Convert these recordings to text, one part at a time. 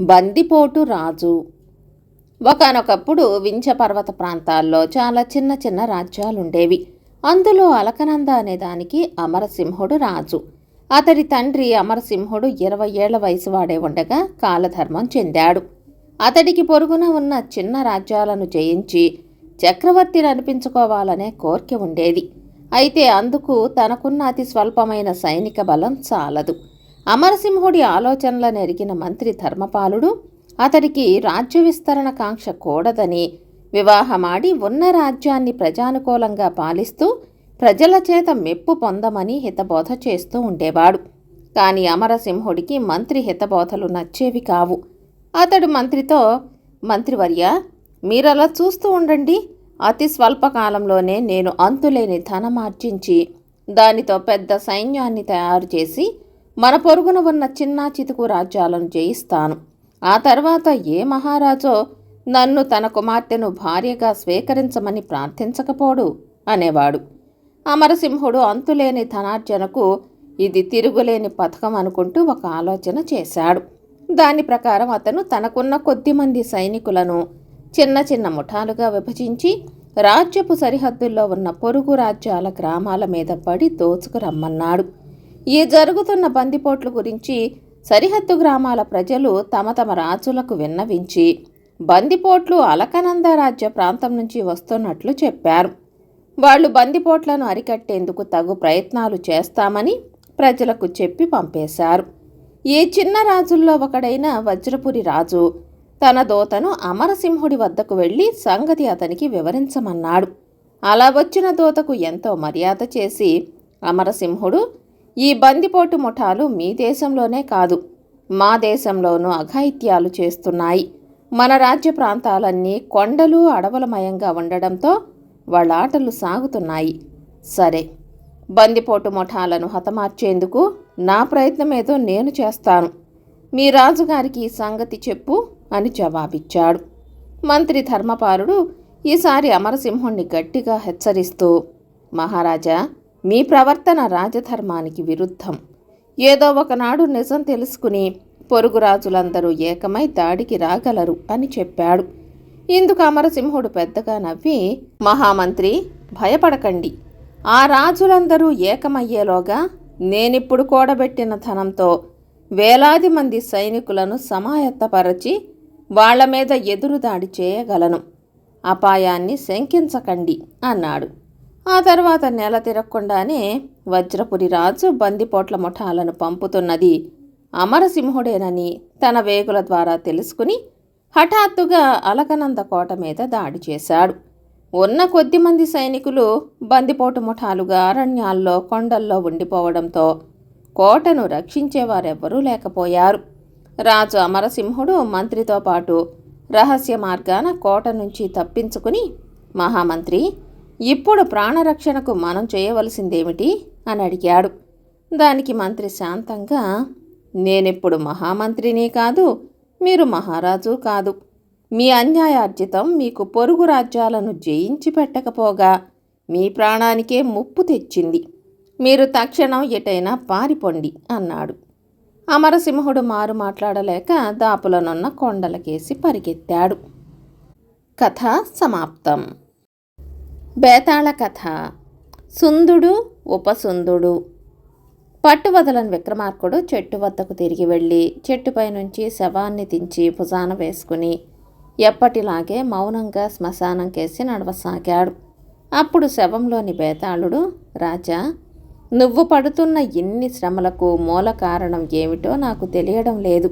బందిపోటు రాజు. ఒకనొకప్పుడు వింఛ పర్వత ప్రాంతాల్లో చాలా చిన్న చిన్న రాజ్యాలుండేవి. అందులో అలకనంద అనేదానికి అమరసింహుడు రాజు. అతడి తండ్రి అమరసింహుడు ఇరవై ఏళ్ళ వయసు వాడే ఉండగా కాలధర్మం చెందాడు. అతడికి పొరుగున ఉన్న చిన్న రాజ్యాలను జయించి చక్రవర్తిని అనిపించుకోవాలనే కోరిక ఉండేది. అయితే అందుకు తనకున్న అతి స్వల్పమైన సైనిక బలం చాలదు. అమరసింహుడి ఆలోచనలను ఎరిగిన మంత్రి ధర్మపాలుడు అతడికి రాజ్య విస్తరణ కాంక్ష కూడదని వివాహమాడి ఉన్న రాజ్యాన్ని ప్రజానుకూలంగా పాలిస్తూ ప్రజల చేత మెప్పు పొందమని హితబోధ చేస్తూ ఉండేవాడు. కానీ అమరసింహుడికి మంత్రి హితబోధలు నచ్చేవి కావు. అతడు మంత్రితో మంత్రివర్య మీరలా చూస్తూ ఉండండి. అతి స్వల్పకాలంలోనే నేను అంతులేని ధనమార్జించి దానితో పెద్ద సైన్యాన్ని తయారు చేసి మన పొరుగున ఉన్న చిన్న చితుకు రాజ్యాలను జయిస్తాను. ఆ తర్వాత ఏ మహారాజో నన్ను తన కుమార్తెను భార్యగా స్వీకరించమని ప్రార్థించకపోడు అనేవాడు. అమరసింహుడు అంతులేని ధనార్జనకు ఇది తిరుగులేని పథకం అనుకుంటూ ఒక ఆలోచన చేశాడు. దాని ప్రకారం అతను తనకున్న కొద్ది మంది సైనికులను చిన్న చిన్న ముఠాలుగా విభజించి రాజ్యపు సరిహద్దుల్లో ఉన్న పొరుగు రాజ్యాల గ్రామాల మీద పడి దోచుకురమ్మన్నాడు. ఈ జరుగుతున్న బందిపోట్ల గురించి సరిహద్దు గ్రామాల ప్రజలు తమ తమ రాజులకు విన్నవించి బందిపోట్లు అలకనంద రాజ్య ప్రాంతం నుంచి వస్తున్నట్లు చెప్పారు. వాళ్ళు బందిపోట్లను అరికట్టేందుకు తగు ప్రయత్నాలు చేస్తామని ప్రజలకు చెప్పి పంపేశారు. ఈ చిన్న రాజుల్లో ఒకడైన వజ్రపురి రాజు తన దోతను అమరసింహుడి వద్దకు వెళ్ళి సంగతి అతనికి వివరించమన్నాడు. అలా వచ్చిన దోతకు ఎంతో మర్యాద చేసి అమరసింహుడు ఈ బందిపోటు ముఠాలు మీ దేశంలోనే కాదు మా దేశంలోనూ అఘాయిత్యాలు చేస్తున్నాయి. మన రాజ్య ప్రాంతాలన్నీ కొండలు అడవులమయంగా ఉండడంతో వాళ్ళ ఆటలు సాగుతున్నాయి. సరే బందిపోటు ముఠాలను హతమార్చేందుకు నా ప్రయత్నమేదో నేను చేస్తాను. మీ రాజుగారికి ఈ సంగతి చెప్పు అని జవాబిచ్చాడు. మంత్రి ధర్మపాలుడు ఈసారి అమరసింహుణ్ణి గట్టిగా హెచ్చరిస్తూ మహారాజా మీ ప్రవర్తన రాజధర్మానికి విరుద్ధం. ఏదో ఒకనాడు నిజం తెలుసుకుని పొరుగు రాజులందరూ ఏకమై దాడికి రాగలరు అని చెప్పాడు. ఇందుకు అమరసింహుడు పెద్దగా నవ్వి మహామంత్రి భయపడకండి. ఆ రాజులందరూ ఏకమయ్యేలోగా నేనిప్పుడు కూడబెట్టిన ధనంతో వేలాది మంది సైనికులను సమాయత్తపరచి వాళ్ళ మీద ఎదురుదాడి చేయగలను. అపాయాన్ని శంకించకండి అన్నాడు. ఆ తర్వాత నెల తిరగకుండానే వజ్రపురి రాజు బందిపోట్ల ముఠాలను పంపుతున్నది. అమరసింహుడేనని తన వేగుల ద్వారా తెలుసుకుని హఠాత్తుగా అలకనంద కోట మీద దాడి చేశాడు. ఉన్న కొద్ది మంది సైనికులు బందిపోటు ముఠాలుగా అరణ్యాల్లో కొండల్లో ఉండిపోవడంతో కోటను రక్షించేవారెవ్వరూ లేకపోయారు. రాజు అమరసింహుడు మంత్రితో పాటు రహస్య మార్గాన కోట నుంచి తప్పించుకుని మహామంత్రి ఇప్పుడు ప్రాణరక్షణకు మనం చేయవలసిందేమిటి? అని అడిగాడు. దానికి మంత్రి శాంతంగా నేనిప్పుడు మహామంత్రిని కాదు మీరు మహారాజు కాదు. మీ అన్యాయార్జితం మీకు పొరుగు రాజ్యాలను జయించి పెట్టకపోగా మీ ప్రాణానికే ముప్పు తెచ్చింది. మీరు తక్షణం ఎటైనా పారిపోండి అన్నాడు. అమరసింహుడు మారు మాట్లాడలేక దాపులనున్న కొండలకేసి పరిగెత్తాడు. కథ సమాప్తం. బేతాళ కథ సుందుడు ఉపసుందుడు. పట్టు వదలని విక్రమార్కుడు చెట్టు వద్దకు తిరిగి వెళ్ళి చెట్టుపై నుంచి శవాన్ని దించి భుజాన వేసుకుని ఎప్పటిలాగే మౌనంగా శ్మశానం కేసి నడవసాగాడు. అప్పుడు శవంలోని బేతాళుడు రాజా నువ్వు పడుతున్న ఇన్ని శ్రమలకు మూల కారణం ఏమిటో నాకు తెలియడం లేదు.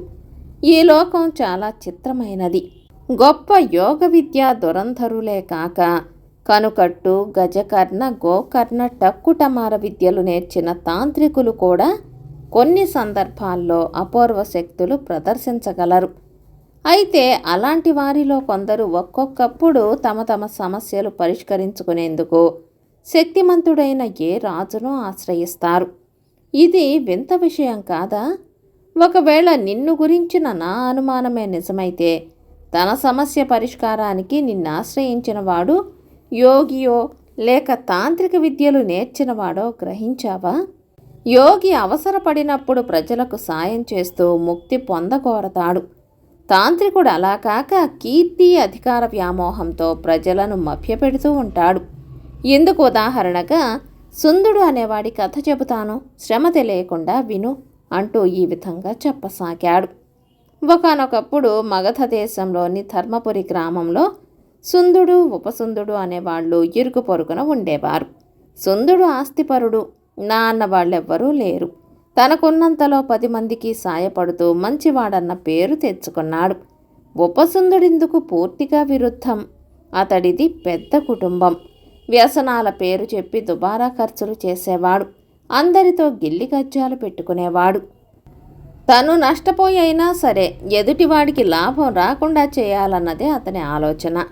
ఈ లోకం చాలా చిత్రమైనది. గొప్ప యోగ విద్యా దురంధరులే కాక కనుకట్టు గజకర్ణ గోకర్ణ టక్కుటమార విద్యలు నేర్చిన తాంత్రికులు కూడా కొన్ని సందర్భాల్లో అపూర్వ శక్తులు ప్రదర్శించగలరు. అయితే అలాంటి వారిలో కొందరు ఒక్కొక్కప్పుడు తమ తమ సమస్యలు పరిష్కరించుకునేందుకు శక్తిమంతుడైన ఏ రాజును ఆశ్రయిస్తారు? ఇది వింత విషయం కాదా? ఒకవేళ నిన్ను గురించిన నా అనుమానమే నిజమైతే తన సమస్య పరిష్కారానికి నిన్ను ఆశ్రయించిన వాడు యోగియో లేక తాంత్రిక విద్యలు నేర్చినవాడో గ్రహించావా? యోగి అవసరపడినప్పుడు ప్రజలకు సాయం చేస్తూ ముక్తి పొందకోరతాడు. తాంత్రికుడు అలా కాక కీర్తి అధికార వ్యామోహంతో ప్రజలను మభ్యపెడుతూ ఉంటాడు. ఇందుకు ఉదాహరణగా సుందుడు అనేవాడి కథ చెబుతాను శ్రమ తెలియకుండా విను అంటూ ఈ విధంగా చెప్పసాగాడు. ఒకనొకప్పుడు మగధ దేశంలోని ధర్మపురి గ్రామంలో సుందుడు ఉపసుందుడు అనేవాళ్ళు ఇరుకు పొరుగున ఉండేవారు. సుందుడు ఆస్తిపరుడు నా అన్న వాళ్ళెవ్వరూ లేరు. తనకున్నంతలో పది మందికి సాయపడుతూ మంచివాడన్న పేరు తెచ్చుకున్నాడు. ఉపసుందుడిందుకు పూర్తిగా విరుద్ధం. అతడిది పెద్ద కుటుంబం. వ్యసనాల పేరు చెప్పి దుబారా ఖర్చులు చేసేవాడు. అందరితో గిల్లి గజ్జాలు పెట్టుకునేవాడు. తను నష్టపోయి అయినా సరే ఎదుటివాడికి లాభం రాకుండా చేయాలన్నదే అతని ఆలోచన.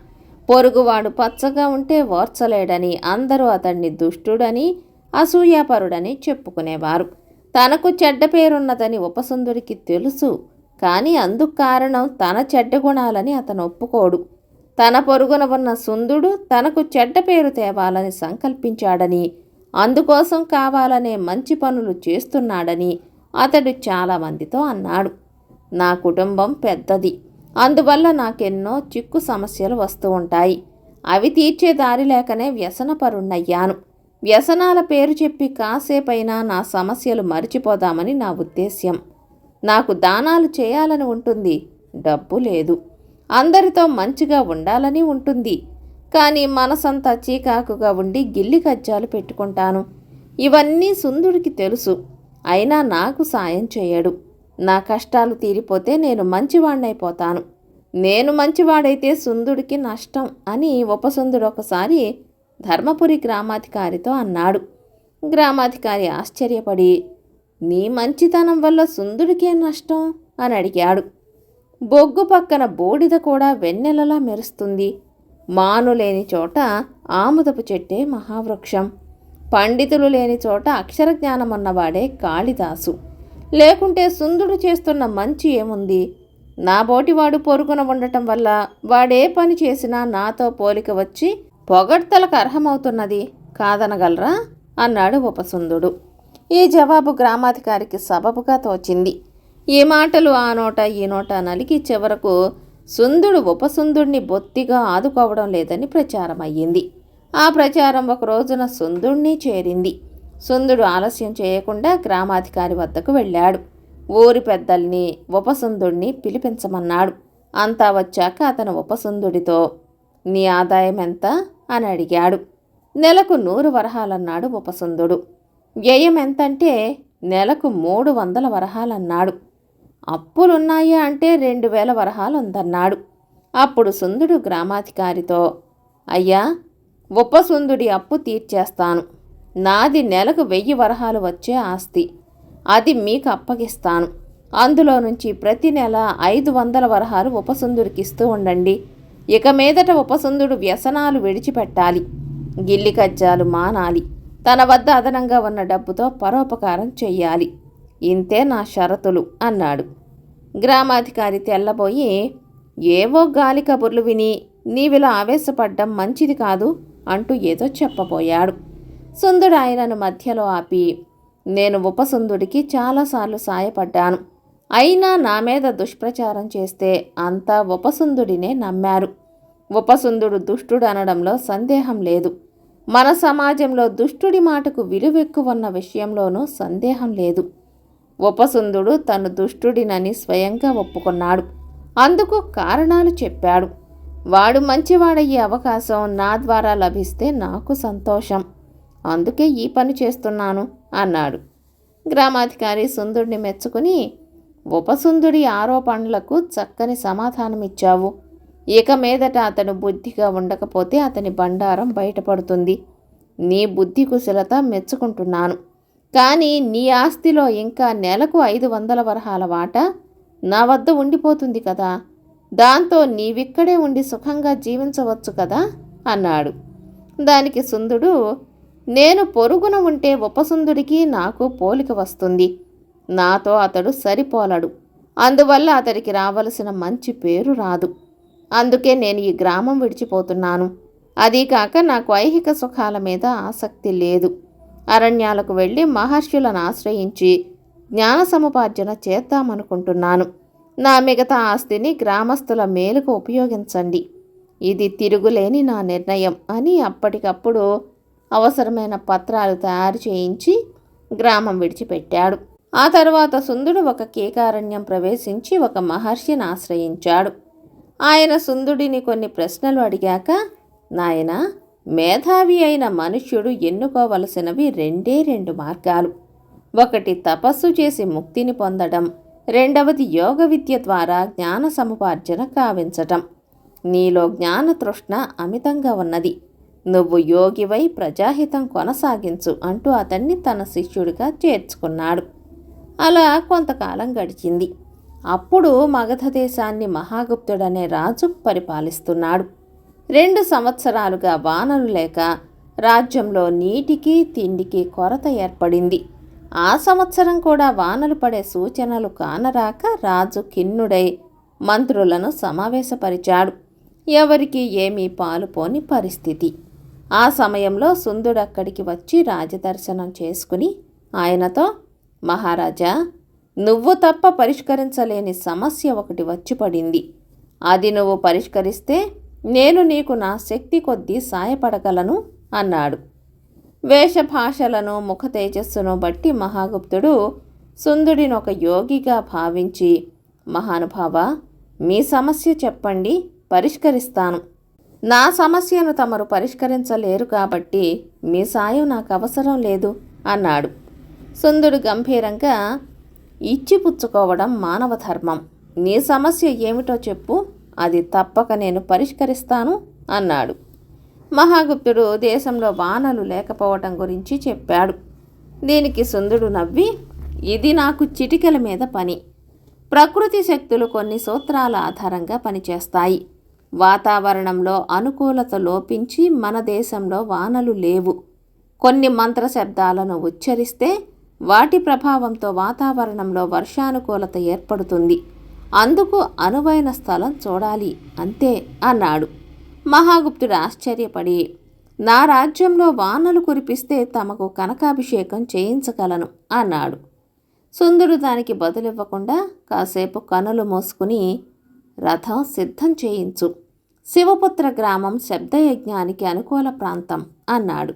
పొరుగువాడు పచ్చగా ఉంటే ఓర్చలేడని అందరూ అతన్ని దుష్టుడని అసూయాపరుడని చెప్పుకునేవారు. తనకు చెడ్డ పేరున్నదని ఉపసుందుడికి తెలుసు కానీ అందుకు కారణం తన చెడ్డ గుణాలని అతను ఒప్పుకోడు. తన పొరుగున ఉన్న సుందుడు తనకు చెడ్డ పేరు తేవాలని సంకల్పించాడని అందుకోసం కావాలనే మంచి పనులు చేస్తున్నాడని అతడు చాలామందితో అన్నాడు. నా కుటుంబం పెద్దది. అందువల్ల నాకెన్నో చిక్కు సమస్యలు వస్తూ ఉంటాయి. అవి తీర్చే దారి లేకనే వ్యసనపరుణ్ణయ్యాను. వ్యసనాల పేరు చెప్పి కాసేపైనా నా సమస్యలు మరిచిపోదామని నా ఉద్దేశ్యం. నాకు దానాలు చేయాలని ఉంటుంది. డబ్బు లేదు. అందరితో మంచిగా ఉండాలని ఉంటుంది. కానీ మనసంతా చీకాకుగా ఉండి గిల్లి కజ్జాలు పెట్టుకుంటాను. ఇవన్నీ సుందుడికి తెలుసు. అయినా నాకు సాయం చేయడు. నా కష్టాలు తీరిపోతే నేను మంచివాణ్ణైపోతాను. నేను మంచివాడైతే సుందుడికి నష్టం అని ఉపసుందుడు ఒకసారి ధర్మపురి గ్రామాధికారితో అన్నాడు. గ్రామాధికారి ఆశ్చర్యపడి నీ మంచితనం వల్ల సుందుడికే నష్టం? అని అడిగాడు. బొగ్గు పక్కన బూడిద కూడా వెన్నెలలా మెరుస్తుంది. మాను లేని చోట ఆముదపు చెట్టే మహావృక్షం. పండితులు లేని చోట అక్షర జ్ఞానం కాళిదాసు. లేకుంటే సుందుడు చేస్తున్న మంచి ఏముంది? నా బోటివాడు పొరుగున ఉండటం వల్ల వాడే పని చేసినా నాతో పోలిక వచ్చి పొగడ్తలకు అర్హమవుతున్నది కాదనగలరా? అన్నాడు ఉపసుందుడు. ఈ జవాబు గ్రామాధికారికి సబబుగా తోచింది. ఈ మాటలు ఆ నోట ఈ నోట నలిగి చివరకు సుందుడు ఉపసుందుడిని బొత్తిగా ఆదుకోవడం లేదని ప్రచారం అయ్యింది ఆ ప్రచారం ఒక రోజున సుందుణ్ణి చేరింది. సుందుడు ఆలస్యం చేయకుండా గ్రామాధికారి వద్దకు వెళ్ళాడు. ఊరి పెద్దల్ని ఉపసుందుడిని పిలిపించమన్నాడు. అంతా వచ్చాక అతను ఉపసుందుడితో నీ ఆదాయం ఎంత? అని అడిగాడు. నెలకు నూరు వరహాలన్నాడు ఉపసుందుడు వ్యయం ఎంతంటే నెలకు మూడు వందల వరహాలన్నాడు. అప్పులున్నాయా అంటే రెండు వేల వరహాలు ఉందన్నాడు అప్పుడు సుందుడు గ్రామాధికారితో అయ్యా ఉపసుందుడి అప్పు తీర్చేస్తాను. నాది నెలకు వెయ్యి వరహాలు వచ్చే ఆస్తి. అది మీకు అప్పగిస్తాను. అందులో నుంచి ప్రతి నెల ఐదు వందల వరహాలు ఉపసుందుడికి ఇస్తూ ఉండండి. ఇక మీదట ఉపసుందుడు వ్యసనాలు విడిచిపెట్టాలి. గిల్లి కజ్జాలు మానాలి. తన వద్ద అదనంగా ఉన్న డబ్బుతో పరోపకారం చెయ్యాలి. ఇంతే నా షరతులు అన్నాడు. గ్రామాధికారి తెల్లబోయి ఏవో గాలి కబుర్లు విని నీవిలా ఆవేశపడ్డం మంచిది కాదు అంటూ ఏదో చెప్పబోయాడు. సుందుడు ఆయనను మధ్యలో ఆపి నేను ఉపసుందుడికి చాలాసార్లు సాయపడ్డాను. అయినా నా మీద దుష్ప్రచారం చేస్తే అంతా ఉపసుందుడినే నమ్మారు. ఉపసుందుడు దుష్టుడు అనడంలో సందేహం లేదు. మన సమాజంలో దుష్టుడి మాటకు విలువెక్కువన్న విషయంలోనూ సందేహం లేదు. ఉపసుందుడు తను దుష్టుడినని స్వయంగా ఒప్పుకున్నాడు. అందుకు కారణాలు చెప్పాడు. వాడు మంచివాడయ్యే అవకాశం నా ద్వారా లభిస్తే నాకు సంతోషం. అందుకే ఈ పని చేస్తున్నాను అన్నాడు. గ్రామాధికారి సుందుడిని మెచ్చుకుని ఉపసుందుడి ఆరోపణలకు చక్కని సమాధానమిచ్చావు. ఇక మీదట అతను బుద్ధిగా ఉండకపోతే అతని బండారం బయటపడుతుంది. నీ బుద్ధి కుశలత మెచ్చుకుంటున్నాను. కానీ నీ ఆస్తిలో ఇంకా నెలకు ఐదు వందల వరహాల వాట నా వద్ద ఉండిపోతుంది కదా. దాంతో నీవిక్కడే ఉండి సుఖంగా జీవించవచ్చు కదా అన్నాడు. దానికి సుందుడు నేను పొరుగున ఉంటే ఉపసుందుడికి నాకు పోలిక వస్తుంది. నాతో అతడు సరిపోలడు. అందువల్ల అతడికి రావలసిన మంచి పేరు రాదు. అందుకే నేను ఈ గ్రామం విడిచిపోతున్నాను. అదీ కాక నాకు ఐహిక సుఖాల మీద ఆసక్తి లేదు. అరణ్యాలకు వెళ్ళి మహర్షులను ఆశ్రయించి జ్ఞాన సముపార్జన చేద్దామనుకుంటున్నాను. నా మిగతా ఆస్తిని గ్రామస్తుల మేలుకు ఉపయోగించండి. ఇది తిరుగులేని నా నిర్ణయం అని అప్పటికప్పుడు అవసరమైన పత్రాలు తయారు చేయించి గ్రామం విడిచిపెట్టాడు. ఆ తర్వాత సుందుడు ఒక కేకారణ్యం ప్రవేశించి ఒక మహర్షిని ఆశ్రయించాడు. ఆయన సుందుడిని కొన్ని ప్రశ్నలు అడిగాక నాయన మేధావి అయిన మనుష్యుడు ఎన్నుకోవలసినవి రెండే రెండు మార్గాలు. ఒకటి తపస్సు చేసి ముక్తిని పొందడం రెండవది యోగ విద్య ద్వారా జ్ఞాన సముపార్జన కావించటం. నీలో జ్ఞాన తృష్ణ అమితంగా ఉన్నది. నువ్వు యోగివై ప్రజాహితం కొనసాగించు అంటూ అతన్ని తన శిష్యుడిగా చేర్చుకున్నాడు. అలా కొంతకాలం గడిచింది. అప్పుడు మగధ దేశాన్ని మహాగుప్తుడనే రాజు పరిపాలిస్తున్నాడు. రెండు సంవత్సరాలుగా వానలు లేక రాజ్యంలో నీటికి తిండికి కొరత ఏర్పడింది. ఆ సంవత్సరం కూడా వానలు పడే సూచనలు కానరాక రాజు కిన్నుడై మంత్రులను సమావేశపరిచాడు. ఎవరికి ఏమీ పాలుపోని పరిస్థితి. ఆ సమయంలో సుందుడక్కడికి వచ్చి రాజదర్శనం చేసుకుని ఆయనతో మహారాజా నువ్వు తప్ప పరిష్కరించలేని సమస్య ఒకటి వచ్చి పడింది. అది నువ్వు పరిష్కరిస్తే నేను నీకు నా శక్తి కొద్దీ సాయపడగలను అన్నాడు. వేషభాషలను ముఖ తేజస్సును బట్టి మహాగుప్తుడు సుందుడిని ఒక యోగిగా భావించి మహానుభావ మీ సమస్య చెప్పండి పరిష్కరిస్తాను. నా సమస్యను తమరు పరిష్కరించలేరు కాబట్టి మీ సాయం నాకు అవసరం లేదు అన్నాడు. సుందుడు గంభీరంగా ఇచ్చిపుచ్చుకోవడం మానవ ధర్మం. నీ సమస్య ఏమిటో చెప్పు అది తప్పక నేను పరిష్కరిస్తాను అన్నాడు. మహాగుప్తుడు దేశంలో వానలు లేకపోవటం గురించి చెప్పాడు. దీనికి సుందుడు నవ్వి ఇది నాకు చిటికెల మీద పని. ప్రకృతి శక్తులు కొన్ని సూత్రాల ఆధారంగా పనిచేస్తాయి. వాతావరణంలో అనుకూలత లోపించి మన దేశంలో వానలు లేవు. కొన్ని మంత్ర శబ్దాలను ఉచ్చరిస్తే వాటి ప్రభావంతో వాతావరణంలో వర్షానుకూలత ఏర్పడుతుంది. అందుకు అనువైన స్థలం చూడాలి అంతే అన్నాడు. మహాగుప్తుడు ఆశ్చర్యపడి నా రాజ్యంలో వానలు కురిపిస్తే తమకు కనకాభిషేకం చేయించగలను అన్నాడు. సుందరుడు దానికి బదులివ్వకుండా కాసేపు కనులు మూసుకుని రథం సిద్ధం చేయించు శివపుత్ర గ్రామం శబ్దయజ్ఞానికి అనుకూల ప్రాంతం అన్నాడు.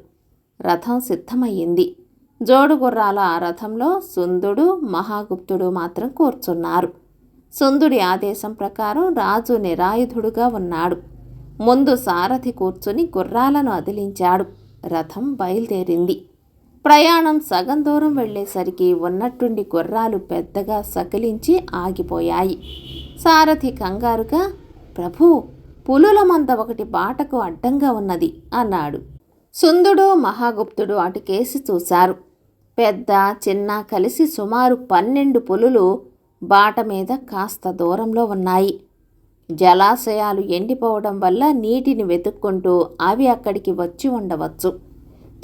రథం సిద్ధమయ్యింది. జోడు గుర్రాల ఆ రథంలో సుందుడు మహాగుప్తుడు మాత్రం కూర్చున్నారు. సుందుడి ఆదేశం ప్రకారం రాజు నిరాయుధుడుగా ఉన్నాడు. ముందు సారథి కూర్చుని గుర్రాలను అదిలించాడు. రథం బయలుదేరింది. ప్రయాణం సగం దూరం వెళ్ళేసరికి ఉన్నట్టుండి గుర్రాలు పెద్దగా సకిలించి ఆగిపోయాయి. సారథి కంగారుగా ప్రభు పులుల మంద ఒకటి బాటకు అడ్డంగా ఉన్నది అన్నాడు. సుందుడు మహాగుప్తుడు అటుకేసి చూశారు. పెద్ద చిన్న కలిసి సుమారు పన్నెండు పులులు బాట మీద కాస్త దూరంలో ఉన్నాయి. జలాశయాలు ఎండిపోవడం వల్ల నీటిని వెతుక్కుంటూ అవి అక్కడికి వచ్చి ఉండవచ్చు.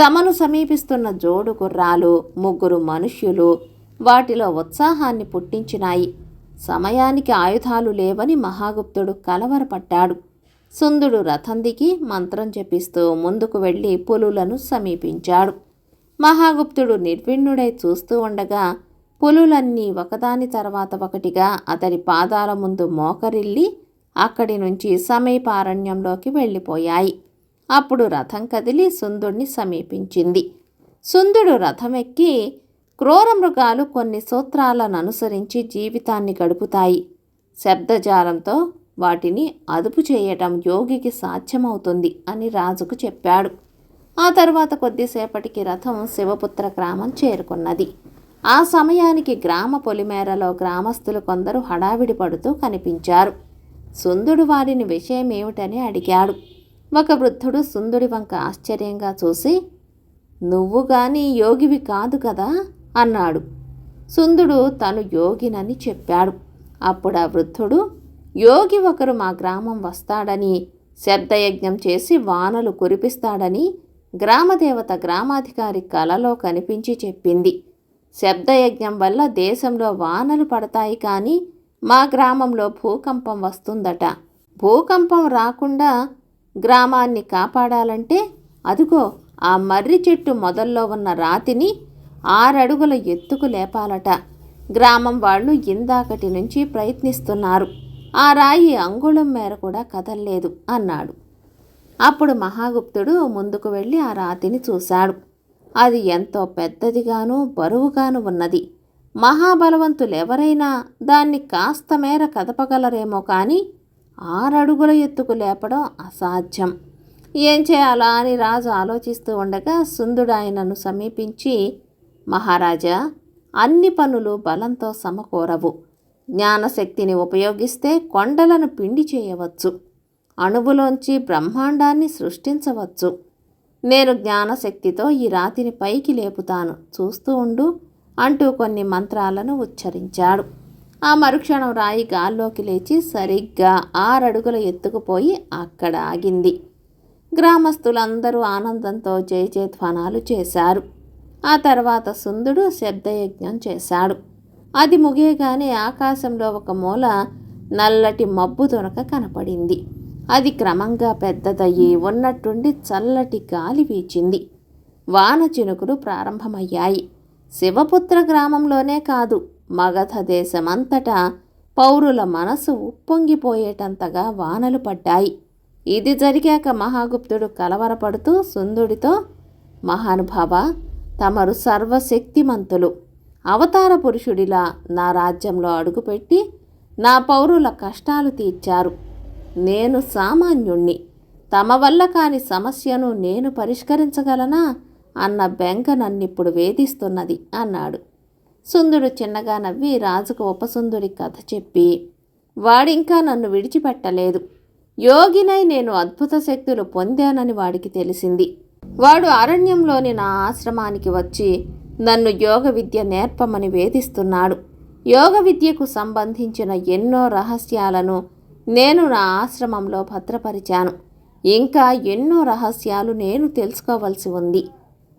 తమను సమీపిస్తున్న జోడు గుర్రాలు ముగ్గురు మనుష్యులు వాటిలో ఉత్సాహాన్ని పుట్టించినాయి. సమయానికి ఆయుధాలు లేవని మహాగుప్తుడు కలవరపడ్డాడు సుందుడు రథం దిగి మంత్రం జపిస్తూ ముందుకు వెళ్ళి పులులను సమీపించాడు. మహాగుప్తుడు నిర్విణ్ణుడై చూస్తూ ఉండగా పులులన్నీ ఒకదాని తర్వాత ఒకటిగా అతని పాదాల ముందు మోకరిల్లి అక్కడి నుంచి సమీపారణ్యంలోకి వెళ్ళిపోయాయి. అప్పుడు రథం కదిలి సుందుడిని సమీపించింది. సుందుడు రథం ఎక్కి క్రూర మృగాలు కొన్ని సూత్రాలను అనుసరించి జీవితాన్ని గడుపుతాయి. శబ్దజాలంతో వాటిని అదుపు చేయటం యోగికి సాధ్యమవుతుంది అని రాజుకు చెప్పాడు. ఆ తర్వాత కొద్దిసేపటికి రథం శివపుత్ర గ్రామం చేరుకున్నది. ఆ సమయానికి గ్రామ పొలిమేరలో గ్రామస్తులు కొందరు హడావిడి పడుతూ కనిపించారు. సుందుడు వారిని విషయం ఏమిటని అడిగాడు. ఒక వృద్ధుడు సుందుడి వంక ఆశ్చర్యంగా చూసి నువ్వు గాని యోగివి కాదు కదా? అన్నాడు. సుందుడు తను యోగినని చెప్పాడు. అప్పుడు ఆ వృద్ధుడు యోగి ఒకరు మా గ్రామం వస్తాడని శబ్దయజ్ఞం చేసి వానలు కురిపిస్తాడని గ్రామదేవత గ్రామాధికారి కలలో కనిపించి చెప్పింది. శబ్దయజ్ఞం వల్ల దేశంలో వానలు పడతాయి కానీ మా గ్రామంలో భూకంపం వస్తుందట. భూకంపం రాకుండా గ్రామాన్ని కాపాడాలంటే అదిగో ఆ మర్రి చెట్టు మొదల్లో ఉన్న రాతిని ఆరడుగుల ఎత్తుకు లేపాలట. గ్రామం వాళ్ళు ఇందాకటి నుంచి ప్రయత్నిస్తున్నారు. ఆ రాయి అంగుళం మేర కూడా కదల్లేదు అన్నాడు. అప్పుడు మహాగుప్తుడు ముందుకు వెళ్ళి ఆ రాతిని చూశాడు. అది ఎంతో పెద్దదిగాను బరువుగాను ఉన్నది. మహాబలవంతులెవరైనా దాన్ని కాస్త మేర కదపగలరేమో కానీ ఆరడుగుల ఎత్తుకు లేపడం అసాధ్యం. ఏం చేయాలా అని రాజు ఆలోచిస్తూ ఉండగా సుందుడు ఆయనను సమీపించి మహారాజా అన్ని పనులు బలంతో సమకూరవు. జ్ఞానశక్తిని ఉపయోగిస్తే కొండలను పిండి చేయవచ్చు. అణువులోంచి బ్రహ్మాండాన్ని సృష్టించవచ్చు. నేను జ్ఞానశక్తితో ఈ రాతిని పైకి లేపుతాను. చూస్తూ ఉండు అంటూ కొన్ని మంత్రాలను ఉచ్చరించాడు. ఆ మరుక్షణం రాయి గాల్లోకి లేచి సరిగ్గా ఆరడుగుల ఎత్తుకుపోయి అక్కడ ఆగింది. గ్రామస్తులందరూ ఆనందంతో జయజయధ్వానాలు చేశారు. ఆ తర్వాత సుందుడు శబ్దయజ్ఞం చేశాడు. అది ముగియగానే ఆకాశంలో ఒక మూల నల్లటి మబ్బు దొరక కనపడింది. అది క్రమంగా పెద్దదయ్యి ఉన్నట్టుండి చల్లటి గాలి వీచింది. వాన చినుకులు ప్రారంభమయ్యాయి. శివపుత్ర గ్రామంలోనే కాదు మగధ దేశమంతటా పౌరుల మనసు ఉప్పొంగిపోయేటంతగా వానలు పడ్డాయి. ఇది జరిగాక మహాగుప్తుడు కలవరపడుతూ సుందుడితో మహానుభావ తమరు సర్వశక్తిమంతులు అవతార పురుషుడిలా నా రాజ్యంలో అడుగుపెట్టి నా పౌరుల కష్టాలు తీర్చారు. నేను సామాన్యుణ్ణి. తమ వల్ల కాని సమస్యను నేను పరిష్కరించగలనా? అన్న బెంగ నన్నిప్పుడు వేధిస్తున్నది అన్నాడు. సుందుడు చిన్నగా నవ్వి రాజుకు ఉపసుందుడి కథ చెప్పి వాడింకా నన్ను విడిచిపెట్టలేదు. యోగినై నేను అద్భుత శక్తులు పొందానని వాడికి తెలిసింది. వాడు అరణ్యంలోని నా ఆశ్రమానికి వచ్చి నన్ను యోగ విద్య నేర్పమని వేధిస్తున్నాడు. యోగ విద్యకు సంబంధించిన ఎన్నో రహస్యాలను నేను నా ఆశ్రమంలో భద్రపరిచాను. ఇంకా ఎన్నో రహస్యాలు నేను తెలుసుకోవలసి ఉంది.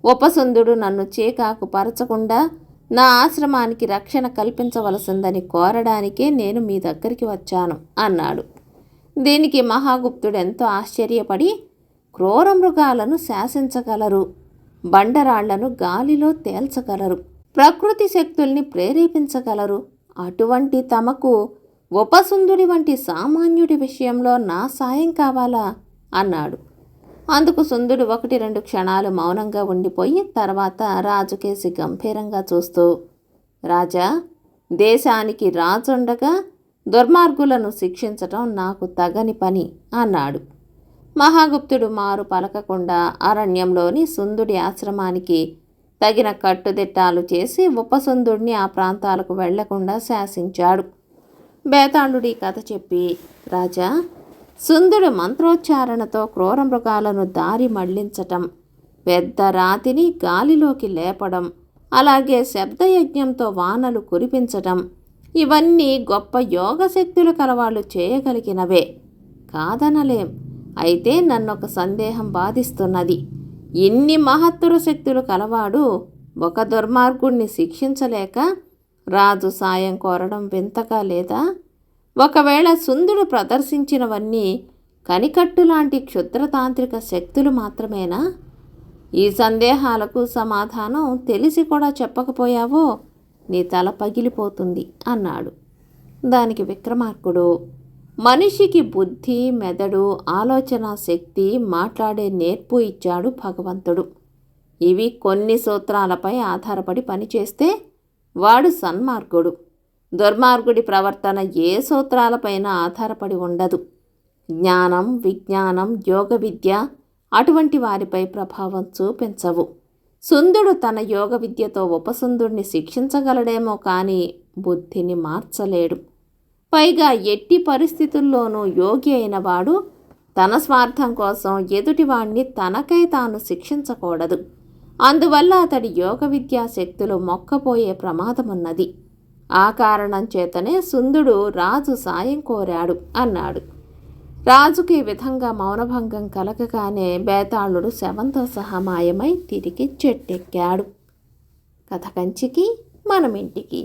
ఉపసుందుడు నన్ను చీకాకు పరచకుండా నా ఆశ్రమానికి రక్షణ కల్పించవలసిందని కోరడానికే నేను మీ దగ్గరికి వచ్చాను అన్నాడు. దీనికి మహాగుప్తుడు ఎంతో ఆశ్చర్యపడి క్రూర మృగాలను శాసించగలరు. బండరాళ్ళను గాలిలో తేల్చగలరు. ప్రకృతి శక్తుల్ని ప్రేరేపించగలరు. అటువంటి తమకు ఉపసుందుడి వంటి సామాన్యుడి విషయంలో నా సాయం కావాలా? అన్నాడు. అందుకు సుందుడు ఒకటి రెండు క్షణాలు మౌనంగా ఉండిపోయి తర్వాత రాజుకేసి గంభీరంగా చూస్తూ రాజా దేశానికి రాజుండగా దుర్మార్గులను శిక్షించటం నాకు తగని పని అన్నాడు. మహాగుప్తుడు మారు పలకకుండా అరణ్యంలోని సుందుడి ఆశ్రమానికి తగిన కట్టుదిట్టాలు చేసి ఉపసుందుడిని ఆ ప్రాంతాలకు వెళ్ళకుండా శాసించాడు. బేతాళుడి కథ చెప్పి రాజా సుందుడు మంత్రోచ్చారణతో క్రూర మృగాలను దారి మళ్ళించటం పెద్ద రాతిని గాలిలోకి లేపడం అలాగే శబ్దయజ్ఞంతో వానలు కురిపించటం ఇవన్నీ గొప్ప యోగశక్తులు కలవాళ్ళు చేయగలిగినవే. కాదనలేం. అయితే నన్నొక సందేహం బాధిస్తున్నది. ఇన్ని మహత్తర శక్తులు కలవాడు ఒక దుర్మార్గుణ్ణి శిక్షించలేక రాజు సాయం కోరడం వింతగా లేదా? ఒకవేళ సుందుడు ప్రదర్శించినవన్నీ కనికట్టు లాంటి క్షుద్రతాంత్రిక శక్తులు మాత్రమేనా? ఈ సందేహాలకు సమాధానం తెలిసి కూడా చెప్పకపోయావో నీ తల పగిలిపోతుంది అన్నాడు. దానికి విక్రమార్కుడు మనిషికి బుద్ధి మెదడు ఆలోచన శక్తి మాట్లాడే నేర్పు ఇచ్చాడు భగవంతుడు. ఇవి కొన్ని సూత్రాలపై ఆధారపడి పనిచేస్తే వాడు సన్మార్గుడు. దుర్మార్గుడి ప్రవర్తన ఏ సూత్రాలపైన ఆధారపడి ఉండదు. జ్ఞానం విజ్ఞానం యోగ విద్య అటువంటి వారిపై ప్రభావం చూపించవు. సుందుడు తన యోగ విద్యతో ఉపసుందుడిని శిక్షించగలడేమో కానీ బుద్ధిని మార్చలేడు. పైగా ఎట్టి పరిస్థితుల్లోనూ యోగి అయిన వాడు తన స్వార్థం కోసం ఎదుటివాణ్ణి తనకై తాను శిక్షించకూడదు. అందువల్ల అతడి యోగ విద్యా శక్తులు మొక్కపోయే ప్రమాదమున్నది. ఆ కారణం చేతనే సుందుడు రాజు సాయం కోరాడు అన్నాడు. రాజుకి ఈ విధంగా మౌనభంగం కలగగానే బేతాళుడు శవంతో సహా మాయమై తిరిగి చెట్టెక్కాడు. కథ కంచికి మనమింటికి.